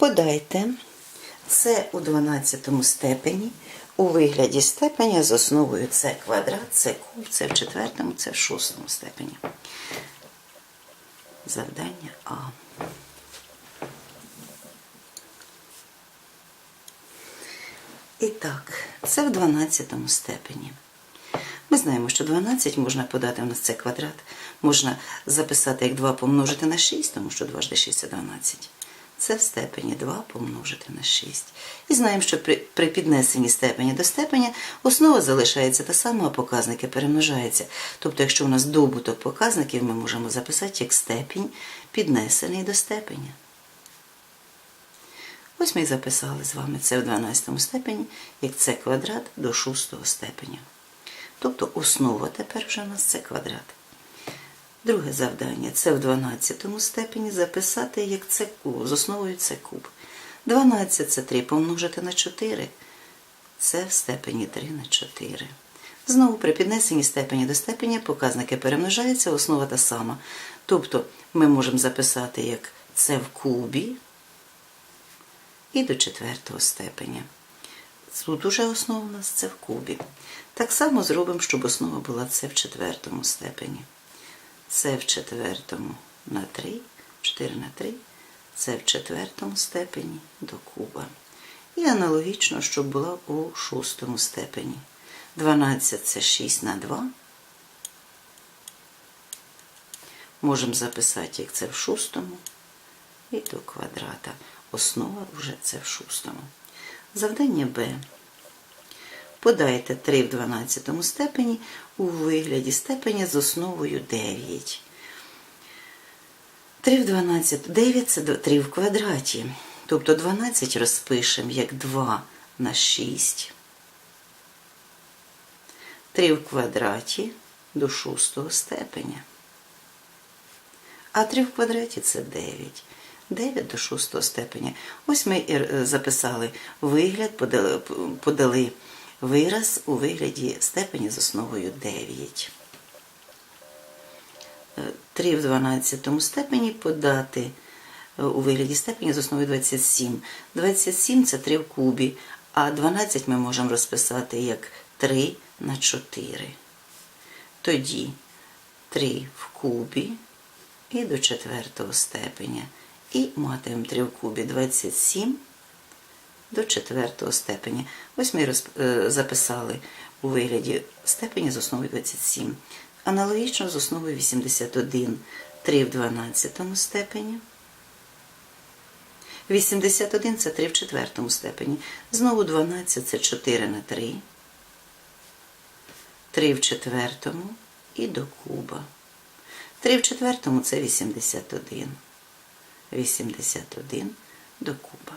Подайте це у 12 степені у вигляді степеня з основою це квадрат, це куб, це в четвертому, це в шостому степені. Завдання А. І так, це в 12 степені. Ми знаємо, що 12 можна подати у нас це квадрат. Можна записати як 2 помножити на 6, тому що 2 жди 6 це 12. Це в степені 2 помножити на 6. І знаємо, що при, піднесенні степені до степеня основа залишається та сама, а показники перемножаються. Тобто, якщо у нас добуток показників, ми можемо записати як степінь піднесений до степеня. Ось ми і записали з вами це в 12 степені, як це квадрат до 6 степеня. Тобто основа тепер вже у нас це квадрат. Друге завдання це в 12 степені записати як це куб, з основою це куб. 12 це 3 помножити на 4. Це в степені 3 на 4. Знову при піднесенні степені до степеня показники перемножаються, основа та сама. Тобто ми можемо записати як це в кубі і до четвертого степеня. Тут уже основа у нас це в кубі. Так само зробимо, щоб основа була це в четвертому степені. Це в четвертому на 3, 4 на 3, це в четвертому степені до куба. І аналогічно, щоб була у шостому степені. 12 це 6 на 2. Можемо записати, як це в шостому і до квадрата. Основа вже це в шостому. Завдання Б. Подайте 3 в 12 степені у вигляді степеня з основою 9. 3 в 12, 9 це 3 в квадраті. Тобто 12 розпишемо як 2 на 6. 3 в квадраті до 6 степеня. А 3 в квадраті це 9. 9 до 6 степеня. Ось ми і е, записали вигляд, подали, подали вираз у вигляді степені з основою 9. 3 в 12 степені подати е, у вигляді степені з основою 27. 27 це 3 в кубі, а 12 ми можемо розписати як 3 на 4. Тоді 3 в кубі і до четвертого степеня. І матимемо 3 в кубі 27 до четвертого степеня. Ось ми е, записали у вигляді степені з основою 27. Аналогічно з основою 81 3 в 12 степені. 81 це 3 в четвертому степені. Знову 12 це 4 на 3. 3 в четвертому і до куба. 3 в четвертому це 81. 81 до куба.